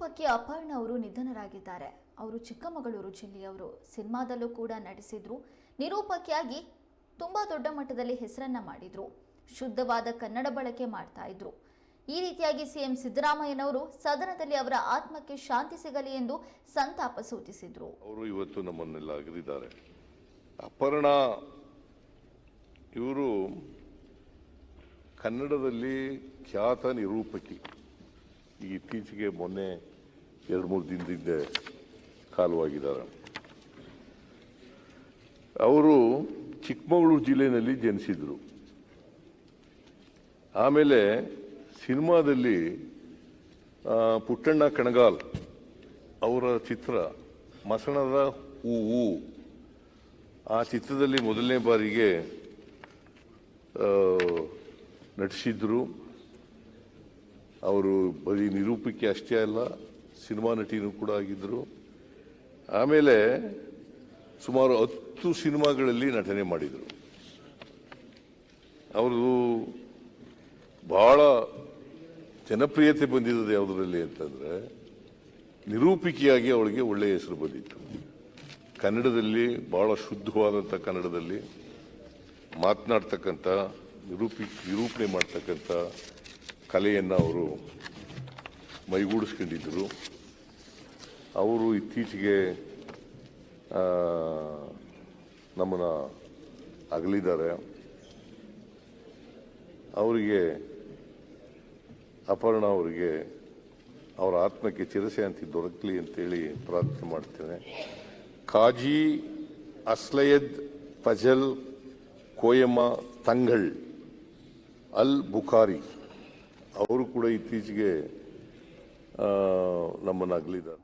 ನಿರೂಪಕಿ ಅಪರ್ಣ ಅವರು ನಿಧನರಾಗಿದ್ದಾರೆ. ಅವರು ಚಿಕ್ಕಮಗಳೂರು ಜಿಲ್ಲೆಯವರು. ಸಿನಿಮಾದಲ್ಲೂ ಕೂಡ ನಟಿಸಿದ್ರು. ನಿರೂಪಕಿಯಾಗಿ ತುಂಬ ದೊಡ್ಡ ಮಟ್ಟದಲ್ಲಿ ಹೆಸರನ್ನ ಮಾಡಿದ್ರು. ಶುದ್ಧವಾದ ಕನ್ನಡ ಬಳಕೆ ಮಾಡ್ತಾ ಇದ್ರು. ಈ ರೀತಿಯಾಗಿ ಸಿಎಂ ಸಿದ್ದರಾಮಯ್ಯನವರು ಸದನದಲ್ಲಿ ಅವರ ಆತ್ಮಕ್ಕೆ ಶಾಂತಿ ಸಿಗಲಿ ಎಂದು ಸಂತಾಪ ಸೂಚಿಸಿದ್ರು. ಅವರು ಇವತ್ತು ನಮ್ಮನ್ನೆಲ್ಲ ಅಗಲಿದ್ದಾರೆ ಅಪರ್ಣ ಇವರು ಕನ್ನಡದಲ್ಲಿ ಖ್ಯಾತ ನಿರೂಪಕಿ. ಈ ಇತ್ತೀಚೆಗೆ ಮೊನ್ನೆ ಎರಡು ಮೂರು ದಿನದಿಂದ ಕಾಲವಾಗಿದ್ದಾರೆ. ಅವರು ಚಿಕ್ಕಮಗಳೂರು ಜಿಲ್ಲೆಯಲ್ಲಿ ಜನಿಸಿದರು. ಆಮೇಲೆ ಸಿನಿಮಾದಲ್ಲಿ ಪುಟ್ಟಣ್ಣ ಕಣಗಾಲ್ ಅವರ ಚಿತ್ರ ಮಸಣದ ಹೂವು ಆ ಚಿತ್ರದಲ್ಲಿ ಮೊದಲನೇ ಬಾರಿಗೆ ನಟಿಸಿದ್ರು. ಅವರು ಬರೀ ನಿರೂಪಕಿ ಅಷ್ಟೇ ಅಲ್ಲ ಸಿನಿಮಾ ನಟಿನೂ ಕೂಡ ಆಗಿದ್ದರು. ಆಮೇಲೆ ಸುಮಾರು ಹತ್ತು ಸಿನಿಮಾಗಳಲ್ಲಿ ನಟನೆ ಮಾಡಿದರು. ಅವರು ಬಹಳ ಜನಪ್ರಿಯತೆ ಬಂದಿರೋದು ಯಾವುದರಲ್ಲಿ ಅಂತಂದರೆ ನಿರೂಪಿಕೆಯಾಗಿ ಅವಳಿಗೆ ಒಳ್ಳೆಯ ಹೆಸರು ಬಂದಿತ್ತು. ಕನ್ನಡದಲ್ಲಿ ಬಹಳ ಶುದ್ಧವಾದಂಥ ಕನ್ನಡದಲ್ಲಿ ಮಾತನಾಡ್ತಕ್ಕಂಥ, ನಿರೂಪಿ ನಿರೂಪಣೆ ಮಾಡ್ತಕ್ಕಂಥ ಕಲೆಯನ್ನು ಅವರು ಮೈಗೂಡಿಸ್ಕೊಂಡಿದ್ದರು. ಅವರು ಇತ್ತೀಚೆಗೆ ನಮ್ಮನ್ನು ಅಗಲಿದ್ದಾರೆ. ಅವರಿಗೆ, ಅಪರ್ಣ ಅವರಿಗೆ ಅವರ ಆತ್ಮಕ್ಕೆ ಚಿರಶಾಂತಿ ದೊರಕಲಿ ಅಂತೇಳಿ ಪ್ರಾರ್ಥನೆ ಮಾಡ್ತೇನೆ. ಕಾಜಿ ಅಸ್ಲಯದ್ ಫಜಲ್ ಕೋಯಮ್ಮ ತಂಗಳ್ ಅಲ್ ಬುಖಾರಿ. ಅವರು ಕೂಡ ಇತ್ತೀಚೆಗೆ ನಮ್ಮನ್ನು ಅಗಲಿದ್ದಾರೆ